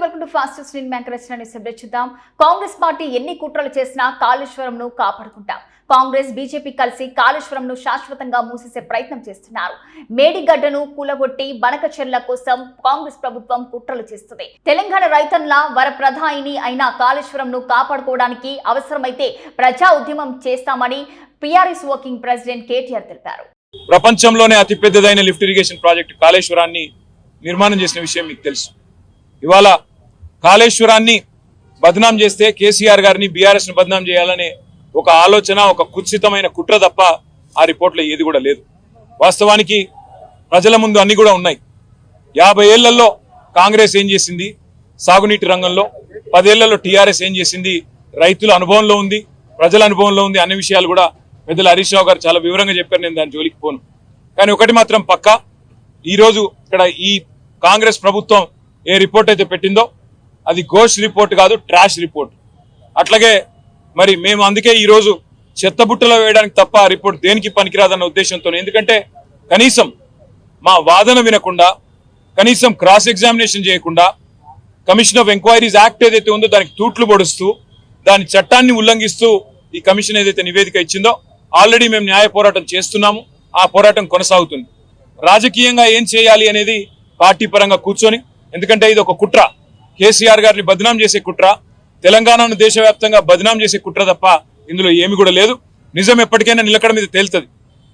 Fastest news anchor Rachana news చూద్దాం. Congress party ఎన్ని కుట్రలు చేసినా కాళేశ్వరంను కాపాడుకుంటాం. కాంగ్రెస్ బీజేపీ కలిసి కాళేశ్వరంను శాశ్వతంగా మూసేసే ప్రయత్నం చేస్తున్నారు. మేడిగడ్డను కూలగొట్టి బనకచెర్ల కోసం కాంగ్రెస్ ప్రభుత్వం కుట్రలు చేస్తుంది. తెలంగాణ రైతన్ల వరప్రధాయిని అయిన కాళేశ్వరంను కాపాడుకోవడానికి అవసరమైతే ప్రజా ఉద్యమం చేస్తామని పిఆర్ఎస్ వర్కింగ్ ప్రెసిడెంట్ కేటీఆర్ తెలిపారు. ప్రపంచంలోనే అతిపెద్దదైన లిఫ్ట్ ఇరిగేషన్ ప్రాజెక్టు కాళేశ్వరాన్ని నిర్మాణం చేసిన విషయం మీకు తెలుసు. ఇవాళ కాళేశ్వరాన్ని బదనాం చేస్తే కేసీఆర్ గారిని బీఆర్ఎస్ని బదనాం చేయాలనే ఒక ఆలోచన ఒక కుత్సితమైన కుట్ర తప్ప ఆ రిపోర్ట్లో ఏది కూడా లేదు. వాస్తవానికి ప్రజల ముందు అన్ని కూడా ఉన్నాయి. యాభై ఏళ్ళలో కాంగ్రెస్ ఏం చేసింది? సాగునీటి రంగంలో పదేళ్ళలో టీఆర్ఎస్ ఏం చేసింది? రైతుల అనుభవంలో ఉంది ప్రజల అనుభవంలో ఉంది అన్ని విషయాలు కూడా పెద్దల హరీష్ రావు గారు చాలా వివరంగా చెప్పారు. నేను దాని జోలికి పోను. కానీ ఒకటి మాత్రం పక్కా ఈరోజు ఇక్కడ ఈ కాంగ్రెస్ ప్రభుత్వం ఏ రిపోర్ట్ అయితే పెట్టిందో అది ఘోష్ రిపోర్ట్ కాదు ట్రాష్ రిపోర్ట్. అట్లాగే మరి మేము అందుకే ఈరోజు చెత్తబుట్టలో వేయడానికి తప్ప ఆ రిపోర్ట్ దేనికి పనికిరాదన్న ఉద్దేశంతో ఎందుకంటే కనీసం మా వాదన వినకుండా కనీసం క్రాస్ ఎగ్జామినేషన్ చేయకుండా కమిషన్ ఆఫ్ ఎంక్వైరీస్ యాక్ట్ ఏదైతే ఉందో దానికి తూట్లు పొడుస్తూ దాని చట్టాన్ని ఉల్లంఘిస్తూ ఈ కమిషన్ ఏదైతే నివేదిక ఇచ్చిందో ఆల్రెడీ మేము న్యాయ పోరాటం చేస్తున్నాము ఆ పోరాటం కొనసాగుతుంది. రాజకీయంగా ఏం చేయాలి అనేది పార్టీ పరంగా కూర్చొని ఎందుకంటే ఇది ఒక కుట్ర. కేసీఆర్ గారిని బదనాం చేసే కుట్ర తెలంగాణను దేశవ్యాప్తంగా బదనాం చేసే కుట్ర తప్ప ఇందులో ఏమి కూడా లేదు. నిజం ఎప్పటికైనా నిలకడ మీద తేలుతుంది.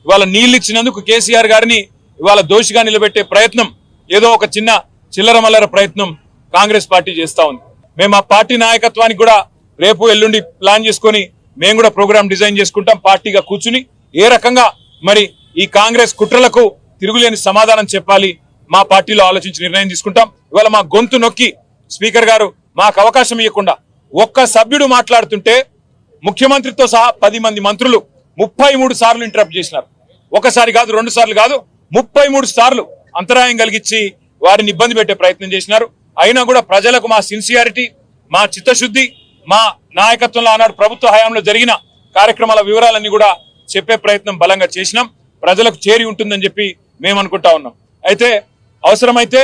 ఇవాళ నీళ్ళు ఇచ్చినందుకు కేసీఆర్ గారిని ఇవాళ దోషిగా నిలబెట్టే ప్రయత్నం ఏదో ఒక చిన్న చిల్లర మల్లర ప్రయత్నం కాంగ్రెస్ పార్టీ చేస్తా ఉంది. మేము ఆ పార్టీ నాయకత్వానికి కూడా రేపు ఎల్లుండి ప్లాన్ చేసుకొని మేము కూడా ప్రోగ్రామ్ డిజైన్ చేసుకుంటాం పార్టీగా కూర్చుని. ఏ రకంగా మరి ఈ కాంగ్రెస్ కుట్రలకు తిరుగులేని సమాధానం చెప్పాలి మా పార్టీలో ఆలోచించి నిర్ణయం తీసుకుంటాం. ఇవాళ మా గొంతు నొక్కి స్పీకర్ గారు మాకు అవకాశం ఇవ్వకుండా ఒక్క సభ్యుడు మాట్లాడుతుంటే ముఖ్యమంత్రితో సహా పది మంది మంత్రులు ముప్పై మూడు సార్లు ఇంటరప్ట్ చేసినారు. ఒకసారి కాదు రెండు సార్లు కాదు ముప్పై మూడు సార్లు అంతరాయం కలిగించి వారిని ఇబ్బంది పెట్టే ప్రయత్నం చేసినారు. అయినా కూడా ప్రజలకు మా సిన్సియారిటీ మా చిత్తశుద్ధి మా నాయకత్వంలో ఆనాడు ప్రభుత్వ హయాంలో జరిగిన కార్యక్రమాల వివరాలన్నీ కూడా చెప్పే ప్రయత్నం బలంగా చేసినాం. ప్రజలకు చేరి ఉంటుందని చెప్పి మేము అనుకుంటా ఉన్నాం. అయితే అవసరమైతే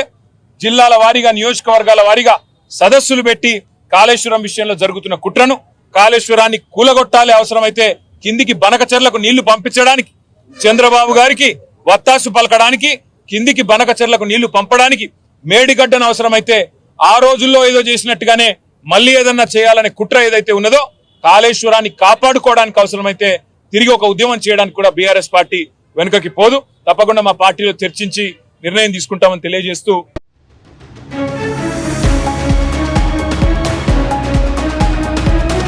జిల్లాల వారీగా నియోజకవర్గాల వారీగా సదస్సులు పెట్టి కాళేశ్వరం విషయంలో జరుగుతున్న కుట్రను కాళేశ్వరాన్ని కూలగొట్టాలి అవసరమైతే కిందికి బనకచెర్లకు నీళ్ళు పంపించడానికి చంద్రబాబు గారికి వత్తాసు పలకడానికి కిందికి బనకచెర్లకు నీళ్ళు పంపడానికి మేడిగడ్డను అవసరమైతే ఆ రోజుల్లో ఏదో చేసినట్టుగానే మళ్ళీ ఏదన్నా చేయాలనే కుట్ర ఏదైతే ఉన్నదో కాళేశ్వరాన్ని కాపాడుకోవడానికి అవసరమైతే తిరిగి ఒక ఉద్యమం చేయడానికి కూడా బీఆర్ఎస్ పార్టీ వెనుకకి పోదు. తప్పకుండా మా పార్టీలో చర్చించి నిర్ణయం తీసుకుంటామని తెలియజేస్తూ